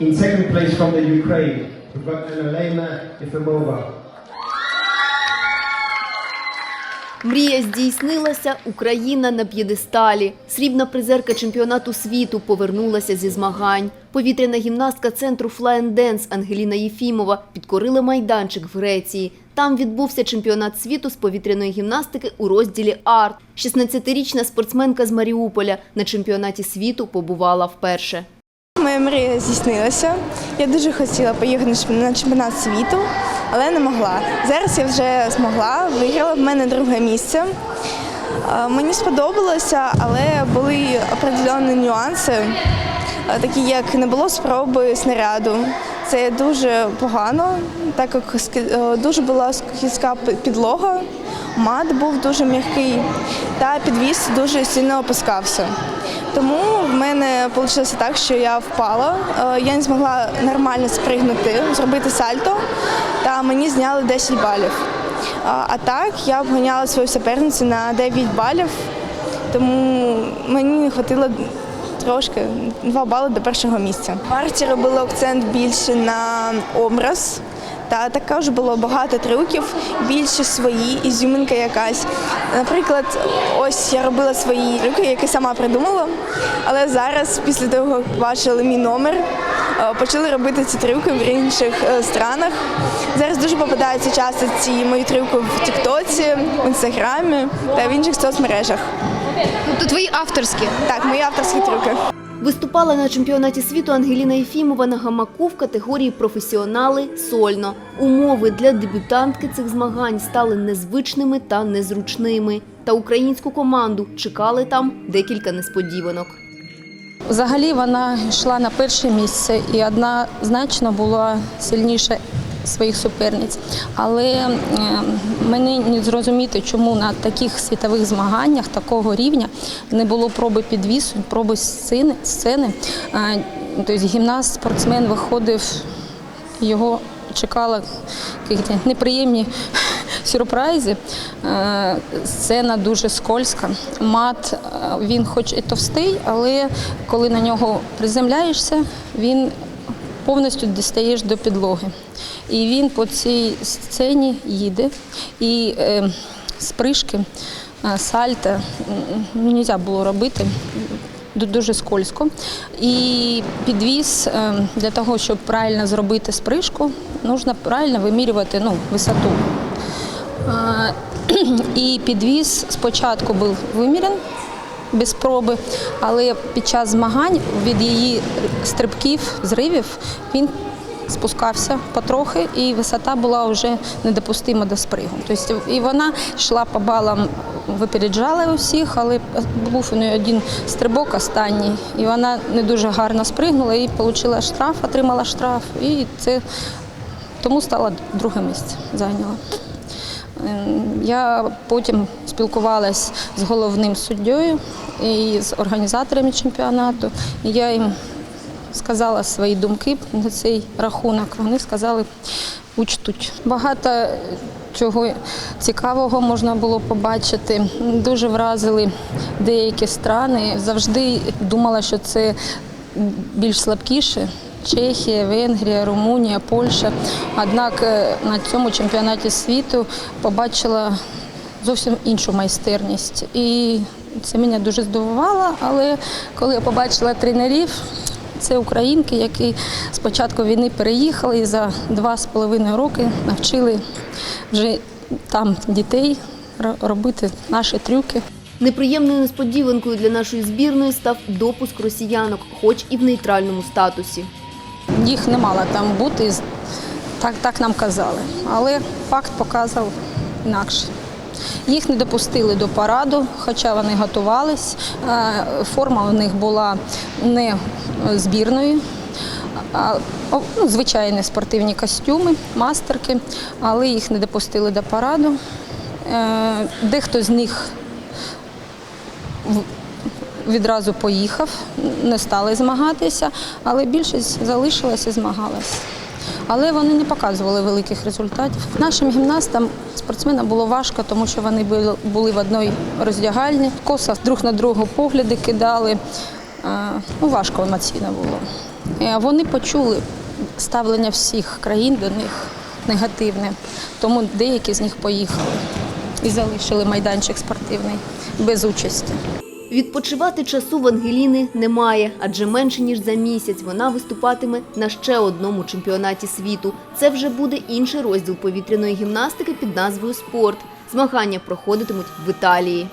In second place from the Ukraine, we've got Elena Efimova. Мрія здійснилася. Україна на п'єдесталі. Срібна призерка чемпіонату світу повернулася зі змагань. Повітряна гімнастка центру Fly and Dance Ангеліна Єфімова підкорила майданчик в Греції. Там відбувся чемпіонат світу з повітряної гімнастики у розділі арт. 16-річна спортсменка з Маріуполя на чемпіонаті світу побувала вперше. Моя мрія здійснилася. Я дуже хотіла поїхати на чемпіонат світу, але не могла. Зараз я вже змогла, виграла в мене друге місце. Мені сподобалося, але були определені нюанси, такі як не було спроби снаряду. Це дуже погано, так як е, дуже була скільська підлога, мат був дуже м'який та підвіз дуже сильно опускався. Тому в мене вийшло так, що я впала, е, я не змогла нормально спригнути, зробити сальто, та мені зняли 10 балів. А так я обганяла свою суперницю на 9 балів, тому мені не вистачило трошки 2 бали до першого місця. В арті робили акцент більше на образ. Та також було багато трюків, більше свої, ізюминка якась. Наприклад, ось я робила свої трюки, які сама придумала. Але зараз, після того, як бачили мій номер, е, почали робити ці трюки в інших е, странах. Зараз дуже попадаються часто ці мої трюки в Тіктоці, в інстаграмі та в інших соцмережах. Тобто твої авторські. Так, мої авторські трюки. Виступала на чемпіонаті світу Ангеліна Єфімова на гамаку в категорії професіонали сольно. Умови для дебютантки цих змагань стали незвичними та незручними. Та українську команду чекали там декілька несподіванок. Взагалі вона йшла на перше місце і однозначно була сильніша своїх суперниць. Але е, мені не зрозуміти, чому на таких світових змаганнях такого рівня не було проби підвісу, проби сцени. сцени. Е, Тобто гімнаст, спортсмен виходив, його якісь неприємні сюрпризи. Е, Сцена дуже скользка. Мат, він хоч і товстий, але коли на нього приземляєшся, він повністю дістаєш до підлоги. І він по цій сцені їде. І е, спришки, е, сальта не можна було робити. Дуже скользко. І підвіз е, для того, щоб правильно зробити спришку, потрібно правильно вимірювати ну, висоту. І підвіз спочатку був вимірян без проби, але під час змагань від її стрибків, зривів він спускався потрохи, і висота була вже недопустима до спригу. Тобто, і вона йшла по балам, випереджала усіх, але був у неї один стрибок останній, і вона не дуже гарно спригнула і отримала штраф, отримала штраф, і це тому стала друге місце зайняла. Ем, Я потім спілкувалася з головним суддєю і з організаторами чемпіонату. Я їм сказала свої думки на цей рахунок. Вони сказали, учтуть. Багато чого цікавого можна було побачити. Дуже вразили деякі страни. Завжди думала, що це більш слабкіше. Чехія, Венгрія, Румунія, Польща. Однак е, на цьому чемпіонаті світу побачила зовсім іншу майстерність. І це мене дуже здивувало, але коли я побачила тренерів, це українки, які з початку війни переїхали і за два з половиною роки навчили вже там дітей робити наші трюки. Неприємною несподіванкою для нашої збірної став допуск росіянок, хоч і в нейтральному статусі. Їх не мало там бути, так, так нам казали. Але факт показав інакше. Їх не допустили до параду, хоча вони готувались. Е, Форма у них була не збірною, а ну, звичайні спортивні костюми, мастерки, але їх не допустили до параду. Е, Дехто з них відразу поїхав, не стали змагатися, але більшість залишилася і змагалася. Але вони не показували великих результатів. Нашим гімнастам, спортсменам було важко, тому що вони були- в одній роздягальні, косо друг на другу погляди кидали. Ну, важко емоційно було. Вони почули ставлення всіх країн до них негативне, тому деякі з них поїхали і залишили майданчик спортивний без участі. Відпочивати часу в Ангеліни немає, адже менше ніж за місяць вона виступатиме на ще одному чемпіонаті світу. Це вже буде інший розділ повітряної гімнастики під назвою Спорт. Змагання проходитимуть в Італії.